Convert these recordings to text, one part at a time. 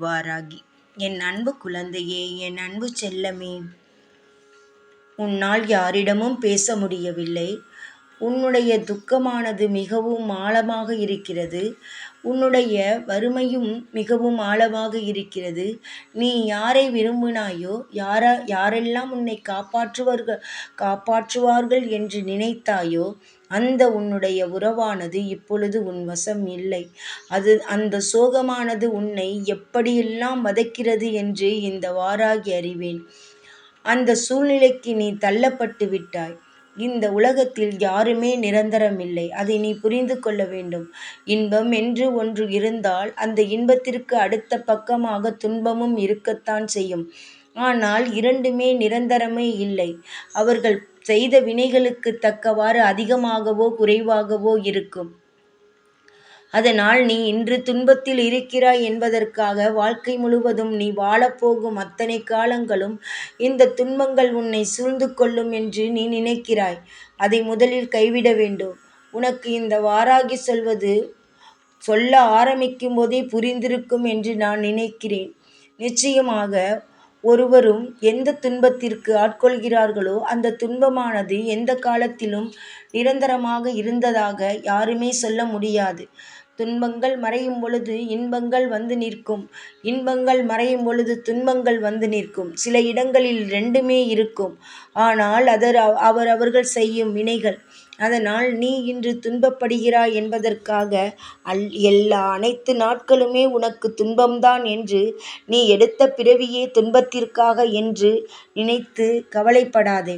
வாராகி. என் அன்பு குழந்தையே என் அன்பு செல்லமே உன்னால் யாரிடமும் பேச முடியவில்லை. உன்னுடைய துக்கமானது மிகவும் ஆழமாக இருக்கிறது. உன்னுடைய வறுமையும் மிகவும் ஆழமாக இருக்கிறது. நீ யாரை விரும்பினாயோ யாரா யாரெல்லாம் உன்னை காப்பாற்றுவார்கள் காப்பாற்றுவார்கள் என்று நினைத்தாயோ அந்த உன்னுடைய உறவானது இப்பொழுது உன் வசம் இல்லை. அது அந்த சோகமானது உன்னை எப்படியெல்லாம் வதைக்கிறது என்று இந்த வாராகி அறிவேன். அந்த சூழ்நிலைக்கு நீ தள்ளப்பட்டு விட்டாய். இந்த உலகத்தில் யாருமே நிரந்தரமில்லை. அதை நீ புரிந்து கொள்ள வேண்டும். இன்பம் என்று ஒன்று இருந்தால் அந்த இன்பத்திற்கு அடுத்த பக்கமாக துன்பமும் இருக்கத்தான் செய்யும். ஆனால் இரண்டுமே நிரந்தரமே இல்லை. அவர்கள் செய்த வினைகளுக்கு தக்கவாறு அதிகமாகவோ குறைவாகவோ இருக்கும். அதனால் நீ இன்று துன்பத்தில் இருக்கிறாய் என்பதற்காக வாழ்க்கை முழுவதும் நீ வாழப்போகும் அத்தனை காலங்களும் இந்த துன்பங்கள் உன்னை சூழ்ந்து கொள்ளும் என்று நீ நினைக்கிறாய். அதை முதலில் கைவிட வேண்டும். உனக்கு இந்த வாராகி சொல்வது சொல்ல ஆரம்பிக்கும் போதே புரிந்திருக்கும் என்று நான் நினைக்கிறேன். நிச்சயமாக ஒருவரும் எந்த துன்பத்திற்கு ஆட்கொள்கிறார்களோ அந்த துன்பமானது எந்த காலத்திலும் நிரந்தரமாக இருந்ததாக யாருமே சொல்ல முடியாது. துன்பங்கள் மறையும் பொழுது இன்பங்கள் வந்து நிற்கும். இன்பங்கள் மறையும் பொழுது துன்பங்கள் வந்து நிற்கும். சில இடங்களில் ரெண்டுமே இருக்கும். ஆனால் அதர் அவர் அவர்கள் செய்யும் வினைகள் அதனால் நீ இன்று துன்பப்படுகிறாய் என்பதற்காக அல் எல்லா அனைத்து நாட்களுமே உனக்கு துன்பம்தான் என்று நீ எடுத்த பிறவியே துன்பத்திற்காக என்று நினைத்து கவலைப்படாதே.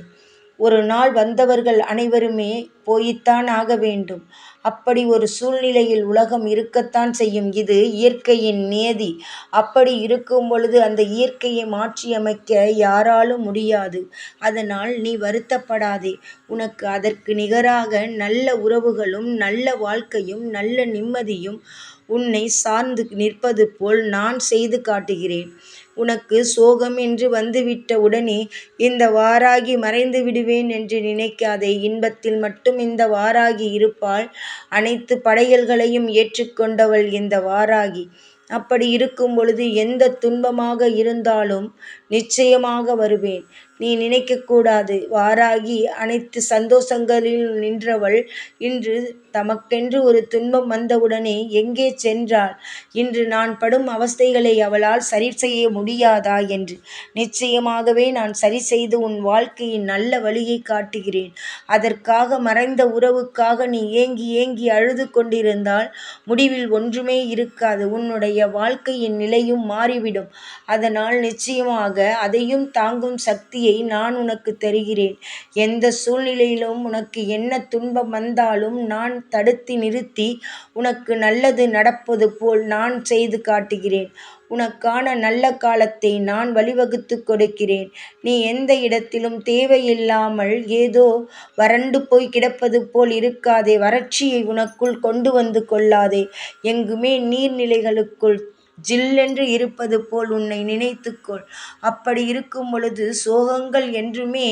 ஒரு நாள் வந்தவர்கள் அனைவருமே போய்த்தான் ஆக வேண்டும். அப்படி ஒரு சூழ்நிலையில் உலகம் இருக்கத்தான் செய்யும். இது இயற்கையின் நியதி. அப்படி இருக்கும் பொழுது அந்த இயற்கையை மாற்றியமைக்க யாராலும் முடியாது. அதனால் நீ வருத்தப்படாதே. உனக்கு அதற்கு நிகராக நல்ல உறவுகளும் நல்ல வாழ்க்கையும் நல்ல நிம்மதியும் உன்னை சார்ந்து நிற்பது போல் நான் செய்து காட்டுகிறேன். உனக்கு சோகம் என்று வந்துவிட்ட உடனே இந்த வாராகி மறைந்து விடுவேன் என்று நினைக்காதே. இன்பத்தில் மட்டும் இந்த வாராகி இருப்பாள். அனைத்து படையல்களையும் ஏற்றுக்கொண்டவள் இந்த வாராகி. அப்படி இருக்கும் பொழுது எந்த துன்பமாக இருந்தாலும் நிச்சயமாக வருவேன். நீ நினைக்கக்கூடாது வாராகி அனைத்து சந்தோஷங்களில் நின்றவள் இன்று தமக்கென்று ஒரு துன்பம் வந்தவுடனே எங்கே சென்றாள்? இன்று நான் படும் அவஸ்தைகளை அவளால் சரி செய்ய முடியாதா என்று. நிச்சயமாகவே நான் சரி செய்து உன் வாழ்க்கையின் நல்ல வழியை காட்டுகிறேன். அதற்காக மறைந்த உறவுக்காக நீ ஏங்கி ஏங்கி அழுது கொண்டிருந்தால் முடிவில் ஒன்றுமே இருக்காது. உன்னுடைய வாழ்க்கையின் நிலையும் மாறிவிடும். அதனால் நிச்சயமாக அதையும் தாங்கும் சக்தியை நான் உனக்கு தருகிறேன். எந்த சூழ்நிலையிலும் உனக்கு என்ன துன்பம் வந்தாலும் நான் தடுத்து நிறுத்தி உனக்கு நல்லது நடப்பது போல் நான் செய்து காட்டுகிறேன். உனக்கான நல்ல காலத்தை நான் வழிவகுத்து கொடுக்கிறேன். நீ எந்த இடத்திலும் தேவையில்லாமல் ஏதோ வறண்டு போய் கிடப்பது போல் இருக்காதே. வறட்சியை உனக்குள் கொண்டு வந்து கொள்ளாதே. எங்குமே நீர்நிலைகளுக்குள் ஜில்லென்று இருப்பது போல் உன்னை நினைத்துக்கொள். அப்படி இருக்கும் பொழுது சோகங்கள் என்றுமே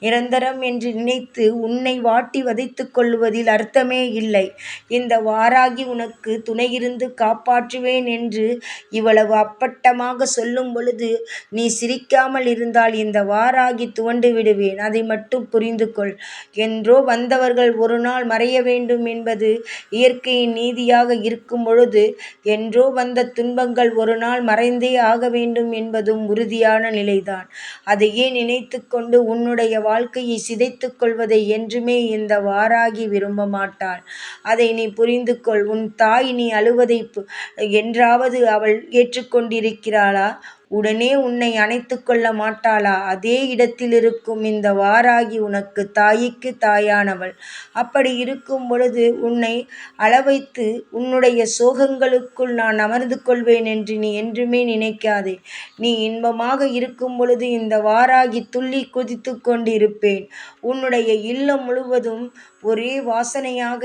நிரந்தரம் என்று நினைத்து உன்னை வாட்டி வதைத்து கொள்வதில் அர்த்தமே இல்லை. இந்த வாராகி உனக்கு துணையிருந்து காப்பாற்றுவேன் என்று இவ்வளவு அப்பட்டமாக சொல்லும் பொழுது நீ சிரிக்காமல் இருந்தால் இந்த வாராகி துவண்டு விடுவேன். அதை மட்டும் புரிந்து கொள் என்றோ வந்தவர்கள் ஒரு நாள் மறைய வேண்டும் என்பது இயற்கையின் நீதியாக இருக்கும் பொழுது என்றோ வந்த துன்பங்கள் துன்பங்கள் ஒரு நாள் மறைந்தே ஆக வேண்டும் என்பதும் உறுதியான நிலைதான். அதையே நினைத்து கொண்டு உன்னுடைய வாழ்க்கையை சிதைத்துக் கொள்வதை என்றுமே இந்த வாராகி விரும்ப மாட்டாள். அதை நீ புரிந்து கொள் உன் தாய் நீ அழுவதை என்றாவது அவள் ஏற்றுக்கொண்டிருக்கிறாளா? உடனே உன்னை அணைத்து கொள்ள மாட்டாளா? அதே இடத்தில் இருக்கும் இந்த வாராகி உனக்கு தாய்க்கு தாயானவள். அப்படி இருக்கும் பொழுது உன்னை அளவைத்து உன்னுடைய சோகங்களுக்குள் நான் அமர்ந்து கொள்வேன் என்று நீ என்றுமே நினைக்காதே. நீ இன்பமாக இருக்கும் பொழுது இந்த வாராகி துள்ளி குதித்து கொண்டிருப்பேன். உன்னுடைய இல்லம் முழுவதும் ஒரே வாசனையாக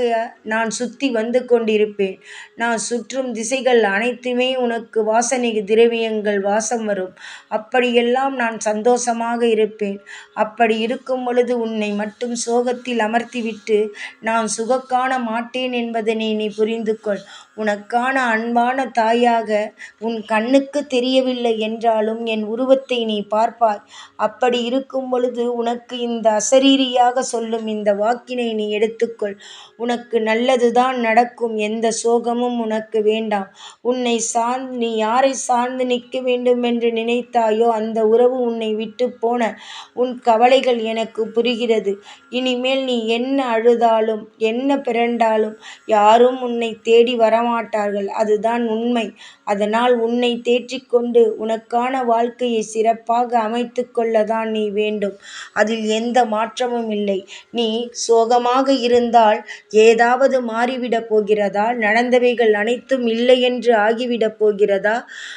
நான் சுற்றி வந்து கொண்டிருப்பேன். நான் சுற்றும் திசைகள் அனைத்துமே உனக்கு வாசனை திரவியங்கள் வாசம் வரும். அப்படியெல்லாம் நான் சந்தோஷமாக இருப்பேன். அப்படி இருக்கும் பொழுது உன்னை மட்டும் சோகத்தில் அமர்த்திவிட்டு நான் சுகக்கான மாட்டேன் என்பதனை நீ புரிந்து கொள் உனக்கான அன்பான தாயாக உன் கண்ணுக்கு தெரியவில்லை என்றாலும் என் உருவத்தை நீ பார்ப்பாய். அப்படி இருக்கும் பொழுது உனக்கு இந்த அசரீரியாக சொல்லும் இந்த வாக்கினை நீ எடுத்துக்கொள். உனக்கு நல்லதுதான் நடக்கும். எந்த சோகமும் உனக்கு வேண்டாம். உன்னை சார்ந்து நீ யாரை சார்ந்து நிற்க வேண்டும் என்று நினைத்தாயோ அந்த உறவு உன்னை விட்டு போன உன் கவலைகள் எனக்கு புரிகிறது. இனிமேல் நீ என்ன அழுதாலும் என்ன பிறண்டாலும் யாரும் உன்னை தேடி வரமாட்டார்கள். அதுதான் உண்மை. அதனால் உன்னை தேற்றிக்கொண்டு உனக்கான வாழ்க்கையை சிறப்பாக அமைத்து கொள்ளதான் நீ வேண்டும். அதில் எந்த மாற்றமும் இல்லை. நீ சோகமாக இருந்தால் ஏதாவது மாறிவிடப் போகிறதா? நடந்தவைகள் அனைத்தும் இல்லை என்று ஆகிவிடப் போகிறதா?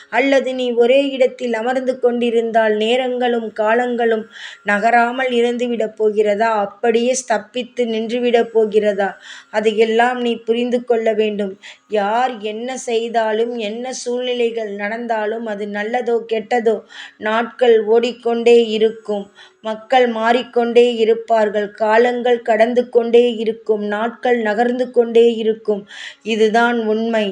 அல்லது நீ ஒரே இடத்தில் அமர்ந்து கொண்டிருந்தால் நேரங்களும் காலங்களும் நகராமல் இருந்துவிடப் போகிறதா? அப்படியே ஸ்தப்பித்து நின்றுவிடப் போகிறதா? அதையெல்லாம் நீ புரிந்து கொள்ள வேண்டும். யார் என்ன செய்தாலும் என்ன சூழ்நிலைகள் நடந்தாலும் அது நல்லதோ கெட்டதோ நாட்கள் ஓடிக்கொண்டே இருக்கும். மக்கள் மாறிக்கொண்டே இருப்பார்கள். காலங்கள் கடந்து கொண்டே இருக்கும். நாட்கள் நகர்ந்து கொண்டே இருக்கும். இதுதான் உண்மை.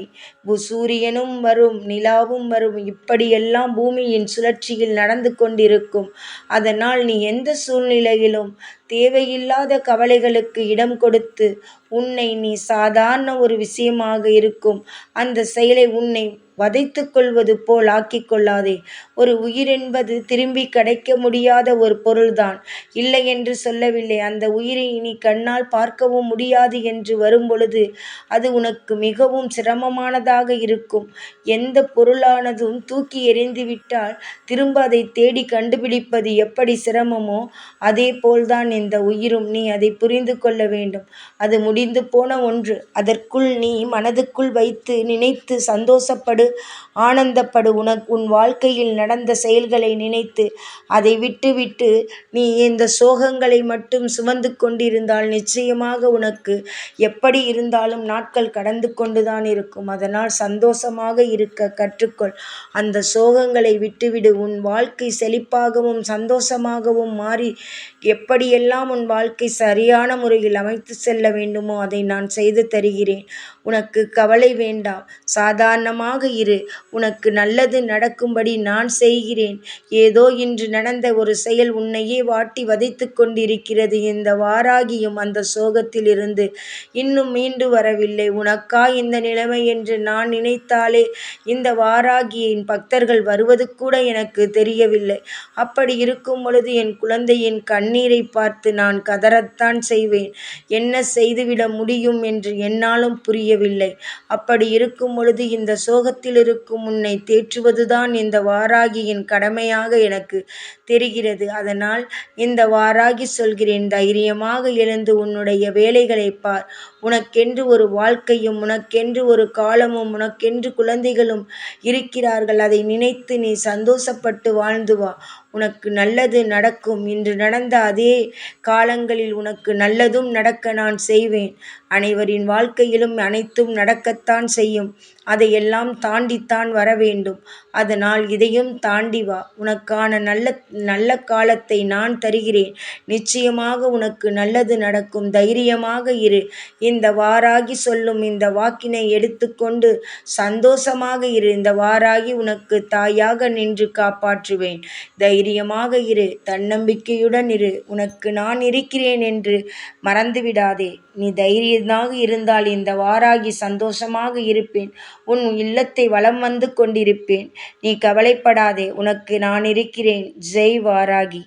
சூரியனும் வரும். நிலாவும் வரும். இப்படியெல்லாம் பூமியின் சுழற்சியில் நடந்து கொண்டிருக்கும். அதனால் நீ எந்த சூழ்நிலையிலும் தேவையில்லாத கவலைகளுக்கு இடம் கொடுத்து உன்னை நீ சாதாரண ஒரு விஷயமாக இருக்கும். அந்த செயலை உன்னை வதைத்துக் கொள்வது போல் ஆக்கிக் கொள்ளாதே ஒரு உயிர் என்பது திரும்பி கிடைக்க முடியாத ஒரு பொருள்தான். இல்லை என்று சொல்லவில்லை. அந்த உயிரை இனி கண்ணால் பார்க்கவும் முடியாது என்று வரும்பொழுது அது உனக்கு மிகவும் சிரமமானதாக இருக்கும். எந்த பொருளானதும் தூக்கி எறிந்துவிட்டால் திரும்ப அதை தேடி கண்டுபிடிப்பது எப்படி சிரமமோ அதே போல்தான் இந்த உயிரும் நீ அதை புரிந்து கொள்ள வேண்டும். அது முடிந்து போன ஒன்று. அதற்குள் நீ மனதுக்குள் வைத்து நினைத்து சந்தோஷப்படு. ஆனந்தப்படு உனக்கு உன் வாழ்க்கையில் நடந்த செயல்களை நினைத்து அதை விட்டுவிட்டு நீ இந்த சோகங்களை மட்டும் சுமந்து கொண்டிருந்தால் நிச்சயமாக உனக்கு எப்படி இருந்தாலும் நாட்கள் கடந்து கொண்டுதான் இருக்கும். அதனால் சந்தோஷமாக இருக்க கற்றுக்கொள். அந்த சோகங்களை விட்டுவிடு. உன் வாழ்க்கை செழிப்பாகவும் சந்தோஷமாகவும் மாறி எப்படியெல்லாம் உன் வாழ்க்கை சரியான முறையில் அமைத்து செல்ல வேண்டுமோ அதை நான் செய்து தருகிறேன். உனக்கு கவலை வேண்டாம். சாதாரணமாக இரு. உனக்கு நல்லது நடக்கும்படி நான் செய்கிறேன். ஏதோ இன்று நடந்த ஒரு செயல் உன்னையே வாட்டி வதைத்து கொண்டிருக்கிறது. இந்த வாராகியும் அந்த சோகத்திலிருந்து இன்னும் மீண்டு வரவில்லை. உனக்கா இந்த நிலைமை என்று நான் நினைத்தாலே இந்த வாராகியின் பக்தர்கள் வருவது கூட எனக்கு தெரியவில்லை. அப்படி இருக்கும் பொழுது என் குழந்தையின் கண்ணீரை பார்த்து நான் கதறத்தான் செய்வேன். என்ன செய்துவிட முடியும் என்று என்னாலும் புரியவில்லை. அப்படி இருக்கும் பொழுது இந்த சோகத்தில் இருக்கும் உன்னை தேற்றுவதுதான் இந்த வாராகியின் கடமையாக எனக்கு தெரிகிறது. அதனால் இந்த வாராகி சொல்கிறேன் தைரியமாக எழுந்து உன்னுடைய வேலைகளை பார். உனக்கென்று ஒரு வாழ்க்கையும் உனக்கென்று ஒரு காலமும் உனக்கென்று குழந்தைகளும் இருக்கிறார்கள். அதை நினைத்து நீ சந்தோஷப்பட்டு வாழ்ந்து வா. உனக்கு நல்லது நடக்கும். இன்று நடந்த அதே காலங்களில் உனக்கு நல்லதும் நடக்க நான் செய்வேன். அனைவரின் வாழ்க்கையிலும் அனைத்தும் நடக்கத்தான் செய்யும். அதையெல்லாம் தாண்டித்தான் வர வேண்டும். அதனால் இதையும் தாண்டி வா. உனக்கான நல்ல நல்ல காலத்தை நான் தருகிறேன். நிச்சயமாக உனக்கு நல்லது நடக்கும். தைரியமாக இரு. இந்த வாராகி சொல்லும் இந்த வாக்கினை எடுத்துக்கொண்டு சந்தோஷமாக இரு. இந்த வாராகி உனக்கு தாயாக நின்று காப்பாற்றுவேன். தை தைரியமாக இரு தன்னம்பிக்கையுடன் இரு. உனக்கு நான் இருக்கிறேன் என்று மறந்துவிடாதே. நீ தைரியமாக இருந்தால் இந்த வாராகி சந்தோஷமாக இருப்பேன். உன் இல்லத்தை வலம் வந்து கொண்டிருப்பேன். நீ கவலைப்படாதே. உனக்கு நான் இருக்கிறேன். ஜெய் வாராகி.